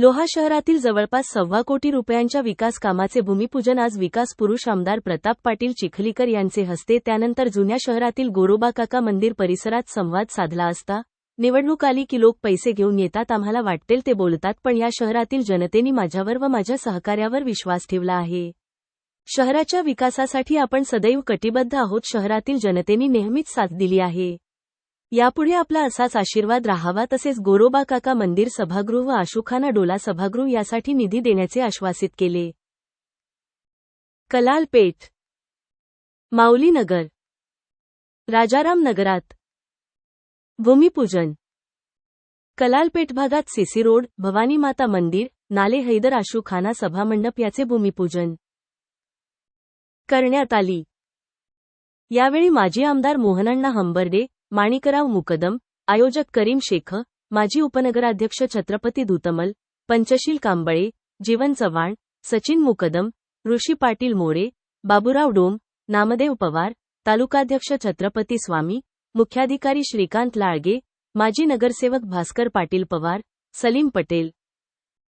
लोहा शहरातील जवळपास सव्वा कोटी रुपयांच्या विकास कामाचे भूमिपूजन आज विकास पुरुष आमदार प्रताप पाटील चिखलीकर यांचे हस्ते त्यानंतर जुन्या शहरातील गोरोबा काका मंदिर परिसरात संवाद साधला असता निवडणूक आली की लोक पैसे घेऊन येतात आम्हाला वाटेल ते बोलतात पण या शहरातील जनतेने माझ्यावर व माझ्या सहकार्यावर विश्वास ठेवला आहे. शहराच्या विकासासाठी आपण सदैव कटिबद्ध आहोत शहरातील जनतेने नेहमीच साथ दिली आहे. यापुढे आपला असाच आशीर्वाद राहावा तसेच गोरोबा काका मंदिर सभागृह व आशुखाना डोला सभागृह यासाठी निधी देण्याचे आश्वासित केले. कलाल पेठ माऊली नगर राजाराम नगरात भूमिपूजन. कलालपेठ भागात सीसी रोड भवानी माता मंदिर नाले हैदर आशुखाना सभामंडप याचे भूमिपूजन. करण्यात आली. यावेळी माजी आमदार मोहनण्णा हंबर्डे माणिकराव मुकदम आयोजक करीम शेख माजी उपनगराध्यक्ष छत्रपती दुतमल पंचशील कांबळे जीवन चव्हाण सचिन मुकदम ऋषी पाटील मोरे बाबुराव डोम नामदेव पवार तालुकाध्यक्ष छत्रपती स्वामी मुख्याधिकारी श्रीकांत लाळगे माजी नगरसेवक भास्कर पाटील पवार सलीम पटेल.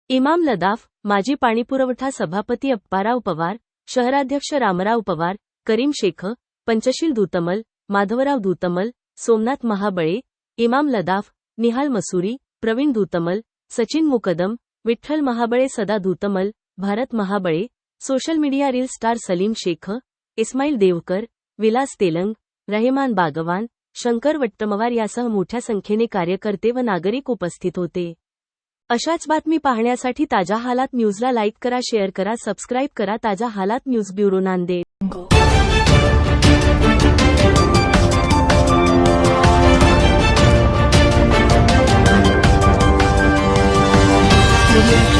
इमाम लदाफ माजी पाणीपुरवठा सभापती अप्पाराव पवार शहराध्यक्ष रामराव पवार करीम शेख पंचशील धुतमल माधवराव धुतमल सोमनाथ महाबळे इमाम लदाफ Nihal Mussoorie Pravin धुतमल Sachin Mukadam Vitthal Mahabale Sada Dhutmal Bharat Mahabale social media reel star Salim Shaikh Ismail Deokar Vilas Telang Rahman Bagwan Shankar Vattamwar यासह मोठ्या संख्येने कार्यकर्ते व नागरिक उपस्थित होते. अशाच बातमी पाहण्यासाठी ताज्या हालात न्यूजला लाईक करा शेअर करा सबस्क्राईब करा ताज्या हालात news bureau Nanded. Thank you.